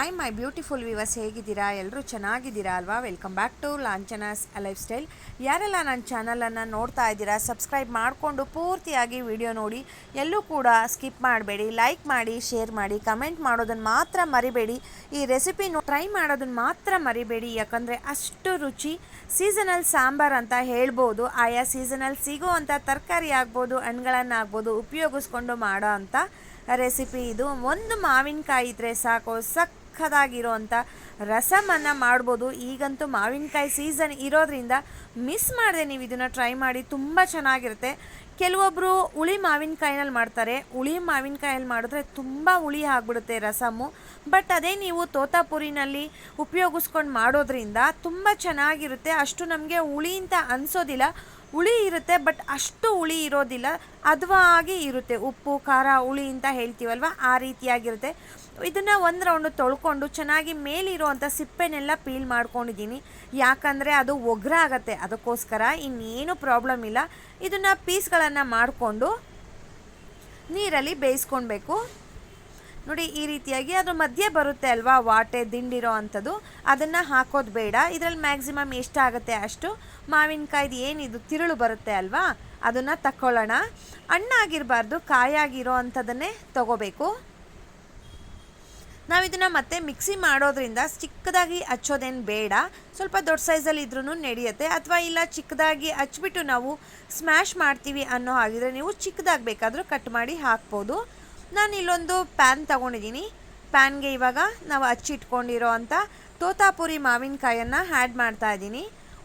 I my beautiful viewers ಹೇಗಿದ್ದೀರಾ? ಎಲ್ಲರೂ ಚೆನ್ನಾಗಿದ್ದೀರಾ ಅಲ್ವಾ? Welcome back to Lanchana's lifestyle ಯಾರೆಲ್ಲ ನನ್ನ ಚಾನಲನ್ನು ನೋಡ್ತಾ ಇದ್ದೀರಾ, ಸಬ್ಸ್ಕ್ರೈಬ್ ಮಾಡಿಕೊಂಡು ಪೂರ್ತಿಯಾಗಿ ವಿಡಿಯೋ ನೋಡಿ, ಎಲ್ಲೂ ಕೂಡ ಸ್ಕಿಪ್ ಮಾಡಬೇಡಿ, ಲೈಕ್ ಮಾಡಿ, ಶೇರ್ ಮಾಡಿ, ಕಮೆಂಟ್ ಮಾಡೋದನ್ನು ಮಾತ್ರ ಮರಿಬೇಡಿ. ಈ ರೆಸಿಪಿ ಟ್ರೈ ಮಾಡೋದನ್ನು ಮಾತ್ರ ಮರಿಬೇಡಿ. ಯಾಕಂದರೆ ಅಷ್ಟು ರುಚಿ, ಸೀಸನಲ್ ಸಾಂಬಾರ್ ಅಂತ ಹೇಳ್ಬೋದು, ಆಯಾ ಸೀಸನಲ್ ಸಿಗೋವಂಥ ತರಕಾರಿ ಆಗ್ಬೋದು ಹಣ್ಣುಗಳನ್ನಾಗ್ಬೋದು ಉಪಯೋಗಿಸ್ಕೊಂಡು ಮಾಡೋ ಅಂಥ ರೆಸಿಪಿ ಇದು. ಒಂದು ಮಾವಿನಕಾಯಿ ಇದ್ದರೆ ಸಾಕು ಸಕ್ಕದಾಗಿರೋವಂಥ ರಸಮನ್ನು ಮಾಡ್ಬೋದು. ಈಗಂತೂ ಮಾವಿನಕಾಯಿ ಸೀಸನ್ ಇರೋದ್ರಿಂದ ಮಿಸ್ ಮಾಡಿದೆ ನೀವು ಇದನ್ನು ಟ್ರೈ ಮಾಡಿ, ತುಂಬ ಚೆನ್ನಾಗಿರುತ್ತೆ. ಕೆಲವೊಬ್ಬರು ಹುಳಿ ಮಾವಿನಕಾಯಿನಲ್ಲಿ ಮಾಡ್ತಾರೆ. ಹುಳಿ ಮಾವಿನಕಾಯಲ್ಲಿ ಮಾಡಿದ್ರೆ ತುಂಬ ಹುಳಿ ಆಗಿಬಿಡುತ್ತೆ ರಸಮು. ಬಟ್ ಅದೇ ನೀವು ತೋತಾಪುರಿನಲ್ಲಿ ಉಪಯೋಗಿಸ್ಕೊಂಡು ಮಾಡೋದ್ರಿಂದ ತುಂಬ ಚೆನ್ನಾಗಿರುತ್ತೆ. ಅಷ್ಟು ನಮಗೆ ಹುಳಿ ಅಂತ ಅನಿಸೋದಿಲ್ಲ. ಹುಳಿ ಇರುತ್ತೆ, ಬಟ್ ಅಷ್ಟು ಹುಳಿ ಇರೋದಿಲ್ಲ. ಅದ್ವಾಗಿ ಇರುತ್ತೆ. ಉಪ್ಪು, ಖಾರ, ಹುಳಿ ಅಂತ ಹೇಳ್ತೀವಲ್ವ? ಆ ರೀತಿಯಾಗಿರುತ್ತೆ. ಇದನ್ನು ಒಂದು ರೌಂಡು ತೊಳ್ಕೊಂಡು ಚೆನ್ನಾಗಿ ಮೇಲಿರುವಂಥ ಸಿಪ್ಪೆನೆಲ್ಲ ಪೀಲ್ ಮಾಡ್ಕೊಂಡಿದ್ದೀನಿ. ಯಾಕಂದರೆ ಅದು ಒಗ್ರ ಆಗುತ್ತೆ ಅದಕ್ಕೋಸ್ಕರ ಇನ್ನೇನು ಪ್ರಾಬ್ಲಮ್ ಇಲ್ಲ. ಇದನ್ನು ಪೀಸ್ಗಳನ್ನು ಮಾಡಿಕೊಂಡು ನೀರಲ್ಲಿ ಬೇಯಿಸ್ಕೊಳ್ಬೇಕು ನೋಡಿ, ಈ ರೀತಿಯಾಗಿ ಅದ್ರ ಮಧ್ಯೆ ಬರುತ್ತೆ ಅಲ್ವಾ? ವಾಟೆ, ದಿಂಡಿರೋ ಅಂಥದ್ದು. ಅದನ್ನು ಹಾಕೋದು ಬೇಡ. ಇದರಲ್ಲಿ ಮ್ಯಾಕ್ಸಿಮಮ್ ಎಷ್ಟಾಗುತ್ತೆ ಅಷ್ಟು? ಮಾವಿನಕಾಯ್ದು ಏನಿದು? ತಿರುಳು ಬರುತ್ತೆ ಅಲ್ವಾ? ಅದನ್ನು ತಕ್ಕೊಳ್ಳೋಣ. ಹಣ್ಣಾಗಿರಬಾರ್ದು, ಕಾಯಾಗಿರೋ ಅಂಥದ್ದನ್ನೇ ತಗೋಬೇಕು. ನಾವು ಇದನ್ನು ಮತ್ತೆ ಮಿಕ್ಸಿ ಮಾಡೋದ್ರಿಂದ ಚಿಕ್ಕದಾಗಿ ಹಚ್ಚೋದೇನು ಬೇಡ. ಸ್ವಲ್ಪ ದೊಡ್ಡ ಸೈಜಲ್ಲಿ ಇದ್ರೂ ನಡೆಯುತ್ತೆ. ಅಥವಾ ಇಲ್ಲ ಚಿಕ್ಕದಾಗಿ ಹಚ್ಬಿಟ್ಟು ನಾವು ಸ್ಮ್ಯಾಶ್ ಮಾಡ್ತೀವಿ ಅನ್ನೋ ಹಾಗಿದ್ರೆ ನೀವು ಚಿಕ್ಕದಾಗಬೇಕಾದ್ರೂ ಕಟ್ ಮಾಡಿ ಹಾಕ್ಬೋದು. ನಾನು ಇಲ್ಲೊಂದು ಪ್ಯಾನ್ ತಗೊಂಡಿದ್ದೀನಿ ಪ್ಯಾನ್ಗೆ ಇವಾಗ ನಾವು ಹಚ್ಚಿಟ್ಕೊಂಡಿರೋ ಅಂಥ ತೋತಾಪುರಿ ಮಾವಿನಕಾಯನ್ನು ಆ್ಯಡ್ ಮಾಡ್ತಾ ಇದ್ದೀನಿ.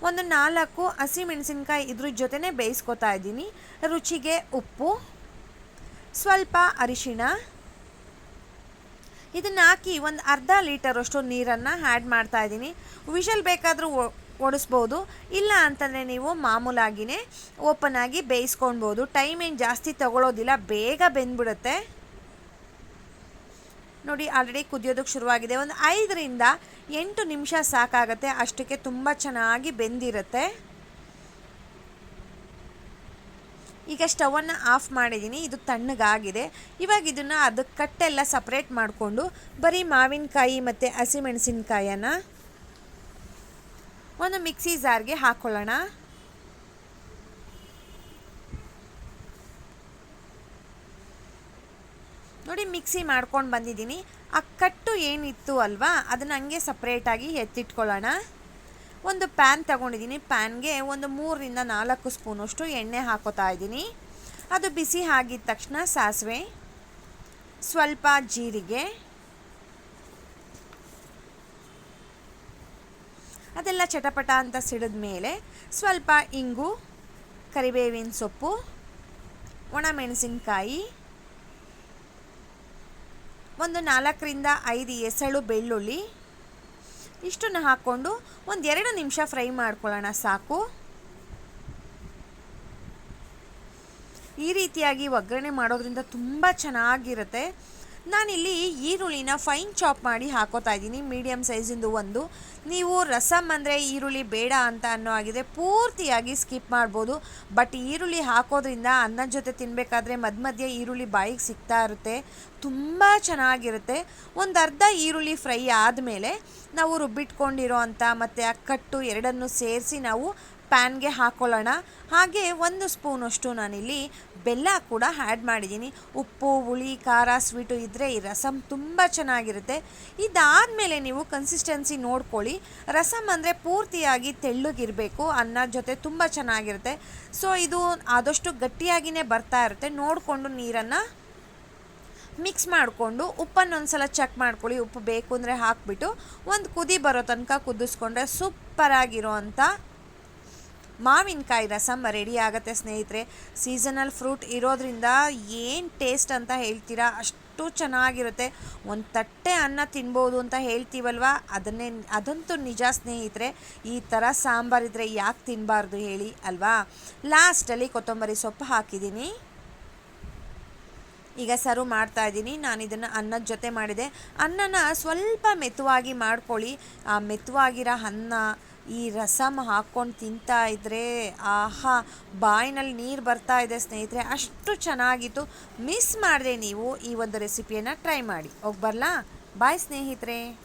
ಒಂದು ನಾಲ್ಕು ಹಸಿಮೆಣಸಿನ್ಕಾಯಿ ಇದ್ರ ಜೊತೆನೇ ಬೇಯಿಸ್ಕೊತಾ ಇದ್ದೀನಿ. ರುಚಿಗೆ ಉಪ್ಪು, ಸ್ವಲ್ಪ ಅರಿಶಿಣ. ಇದನ್ನು ಹಾಕಿ ಒಂದು ಅರ್ಧ ಲೀಟರಷ್ಟು ನೀರನ್ನು ಆ್ಯಡ್ ಮಾಡ್ತಾ ಇದ್ದೀನಿ. ವಿಷಲ್ ಬೇಕಾದರೂ ಓಡಿಸ್ಬೋದು ಇಲ್ಲ ಅಂತಂದರೆ ನೀವು ಮಾಮೂಲಾಗಿಯೇ ಓಪನ್ ಆಗಿ ಬೇಯಿಸ್ಕೊಳ್ಬೋದು ಟೈಮ್ ಏನು ಜಾಸ್ತಿ ತಗೊಳ್ಳೋದಿಲ್ಲ ಬೇಗ ಬೆಂದ್ಬಿಡುತ್ತೆ. ನೋಡಿ ಆಲ್ರೆಡಿ ಕುದಿಯೋದಕ್ಕೆ ಶುರುವಾಗಿದೆ. ಒಂದು ಐದರಿಂದ ಎಂಟು ನಿಮಿಷ ಸಾಕಾಗತ್ತೆ. ಅಷ್ಟಕ್ಕೆ ತುಂಬ ಚೆನ್ನಾಗಿ ಬೆಂದಿರುತ್ತೆ. ಈಗ ಸ್ಟವನ್ನು ಆಫ್ ಮಾಡಿದ್ದೀನಿ. ಇದು ತಣ್ಣಗಾಗಿದೆ. ಇವಾಗ ಇದನ್ನು ಅದು ಕಟ್ಟೆಲ್ಲ ಸಪ್ರೇಟ್ ಮಾಡಿಕೊಂಡು ಬರೀ ಮಾವಿನಕಾಯಿ ಮತ್ತು ಹಸಿಮೆಣಸಿನ್ಕಾಯನ್ನು ಒಂದು ಮಿಕ್ಸಿ ಜಾರ್ಗೆ ಹಾಕ್ಕೊಳ್ಳೋಣ ನೋಡಿ ಮಿಕ್ಸಿ ಮಾಡ್ಕೊಂಡು ಬಂದಿದ್ದೀನಿ. ಆ ಕಟ್ಟು ಏನಿತ್ತು ಅಲ್ವಾ? ಅದನ್ನು ಹಂಗೆ ಸಪ್ರೇಟಾಗಿ ಎತ್ತಿಟ್ಕೊಳ್ಳೋಣ. ಒಂದು ಪ್ಯಾನ್ ತಗೊಂಡಿದ್ದೀನಿ. ಪ್ಯಾನ್ಗೆ ಒಂದು ಮೂರರಿಂದ ನಾಲ್ಕು ಸ್ಪೂನಷ್ಟು ಎಣ್ಣೆ ಹಾಕೋತಾ ಇದ್ದೀನಿ. ಅದು ಬಿಸಿ ಆಗಿದ ತಕ್ಷಣ ಸಾಸಿವೆ, ಸ್ವಲ್ಪ ಜೀರಿಗೆ, ಅದೆಲ್ಲ ಚಟಪಟ ಅಂತ ಸಿಡಿದ ಮೇಲೆ ಸ್ವಲ್ಪ ಇಂಗು, ಕರಿಬೇವಿನ ಸೊಪ್ಪು ಒಣಮೆಣಸಿನ್ಕಾಯಿ ಒಂದು ನಾಲ್ಕರಿಂದ ಐದು ಎಸಳು ಬೆಳ್ಳುಳ್ಳಿ ಇಷ್ಟನ್ನು ಹಾಕ್ಕೊಂಡು ಒಂದು ಎರಡು ನಿಮಿಷ ಫ್ರೈ ಮಾಡ್ಕೊಳ್ಳೋಣ, ಸಾಕು. ಈ ರೀತಿಯಾಗಿ ಒಗ್ಗರಣೆ ಮಾಡೋದ್ರಿಂದ ತುಂಬ ಚೆನ್ನಾಗಿರುತ್ತೆ. ನಾನಿಲ್ಲಿ ಈರುಳ್ಳಿನ ಫೈನ್ ಚಾಪ್ ಮಾಡಿ ಹಾಕೋತಾ ಇದ್ದೀನಿ ಮೀಡಿಯಮ್ ಸೈಜಿಂದು ಒಂದು. ನೀವು ರಸಮ್ ಅಂದರೆ ಈರುಳ್ಳಿ ಬೇಡ ಅಂತ ಅನ್ನೋ ಆಗಿದೆ ಪೂರ್ತಿಯಾಗಿ ಸ್ಕಿಪ್ ಮಾಡ್ಬೋದು. ಬಟ್ ಈರುಳ್ಳಿ ಹಾಕೋದ್ರಿಂದ ಅನ್ನದ ಜೊತೆ ತಿನ್ನಬೇಕಾದ್ರೆ ಮಧ್ಯ ಮಧ್ಯೆ ಈರುಳ್ಳಿ ಬಾಯಿಗೆ ಸಿಗ್ತಾ ಇರುತ್ತೆ, ತುಂಬ ಚೆನ್ನಾಗಿರುತ್ತೆ. ಒಂದು ಅರ್ಧ ಈರುಳ್ಳಿ ಫ್ರೈ ಆದಮೇಲೆ ನಾವು ರುಬ್ಬಿಟ್ಕೊಂಡಿರೋ ಅಂಥ ಮತ್ತು ಆ ಕಟ್ಟು ಎರಡನ್ನು ಸೇರಿಸಿ ನಾವು ಪ್ಯಾನ್ಗೆ ಹಾಕ್ಕೊಳ್ಳೋಣ ಹಾಗೆ ಒಂದು ಸ್ಪೂನಷ್ಟು ನಾನಿಲ್ಲಿ ಬೆಲ್ಲ ಕೂಡ ಆ್ಯಡ್ ಮಾಡಿದ್ದೀನಿ. ಉಪ್ಪು, ಹುಳಿ, ಖಾರ, ಸ್ವೀಟು ಇದ್ದರೆ ಈ ರಸಮ್ ತುಂಬ ಚೆನ್ನಾಗಿರುತ್ತೆ. ಇದಾದಮೇಲೆ ನೀವು ಕನ್ಸಿಸ್ಟೆನ್ಸಿ ನೋಡ್ಕೊಳ್ಳಿ. ರಸಮ್ ಅಂದರೆ ಪೂರ್ತಿಯಾಗಿ ತೆಳ್ಳಗಿರಬೇಕು, ಅನ್ನ ಜೊತೆ ತುಂಬ ಚೆನ್ನಾಗಿರುತ್ತೆ. ಸೊ ಇದು ಆದಷ್ಟು ಗಟ್ಟಿಯಾಗಿಯೇ ಬರ್ತಾ ಇರುತ್ತೆ. ನೋಡಿಕೊಂಡು ನೀರನ್ನು ಮಿಕ್ಸ್ ಮಾಡಿಕೊಂಡು ಉಪ್ಪನ್ನು ಒಂದು ಸಲ ಚೆಕ್ ಮಾಡ್ಕೊಳ್ಳಿ. ಉಪ್ಪು ಬೇಕು ಅಂದರೆ ಹಾಕ್ಬಿಟ್ಟು ಒಂದು ಕುದಿ ಬರೋ ತನಕ ಕುದಿಸ್ಕೊಂಡ್ರೆ ಸೂಪರಾಗಿರೋ ಅಂಥ ಮಾವಿನಕಾಯಿ ರಸಮ್ ರೆಡಿ ಆಗುತ್ತೆ ಸ್ನೇಹಿತರೆ. ಸೀಸನಲ್ ಫ್ರೂಟ್ ಇರೋದ್ರಿಂದ ಏನು ಟೇಸ್ಟ್ ಅಂತ ಹೇಳ್ತೀರಾ? ಅಷ್ಟು ಚೆನ್ನಾಗಿರುತ್ತೆ. ಒಂದು ತಟ್ಟೆ ಅನ್ನ ತಿನ್ಬೋದು ಅಂತ ಹೇಳ್ತೀವಲ್ವ? ಅದನ್ನೇ, ಅದಂತೂ ನಿಜ ಸ್ನೇಹಿತರೆ. ಈ ಥರ ಸಾಂಬಾರಿದ್ರೆ ಯಾಕೆ ತಿನ್ನಬಾರ್ದು ಹೇಳಿ ಅಲ್ವಾ? ಲಾಸ್ಟಲ್ಲಿ ಕೊತ್ತಂಬರಿ ಸೊಪ್ಪು ಹಾಕಿದ್ದೀನಿ. ಈಗ ಸರ್ವ್ ಮಾಡ್ತಾ ಇದ್ದೀನಿ. ನಾನು ಇದನ್ನು ಅನ್ನದ ಜೊತೆ ಮಾಡಿದೆ. ಅನ್ನನ ಸ್ವಲ್ಪ ಮೆತ್ತವಾಗಿ ಮಾಡ್ಕೊಳ್ಳಿ. ಆ ಮೆತ್ತುವಾಗಿರೋ ಅನ್ನ ಈ ರಸಮ್ ಹಾಕ್ಕೊಂಡು ತಿಂತಾ ಇದ್ದರೆ ಆಹಾ, ಬಾಯಿನಲ್ಲಿ ನೀರು ಬರ್ತಾ ಇದೆ ಸ್ನೇಹಿತರೆ, ಅಷ್ಟು ಚೆನ್ನಾಗಿತ್ತು. ಮಿಸ್ ಮಾಡಿದೆ ನೀವು ಈ ಒಂದು ರೆಸಿಪಿಯನ್ನು ಟ್ರೈ ಮಾಡಿ. ಹೋಗಿ ಬರಲಾ? ಬಾಯ್ ಸ್ನೇಹಿತರೆ.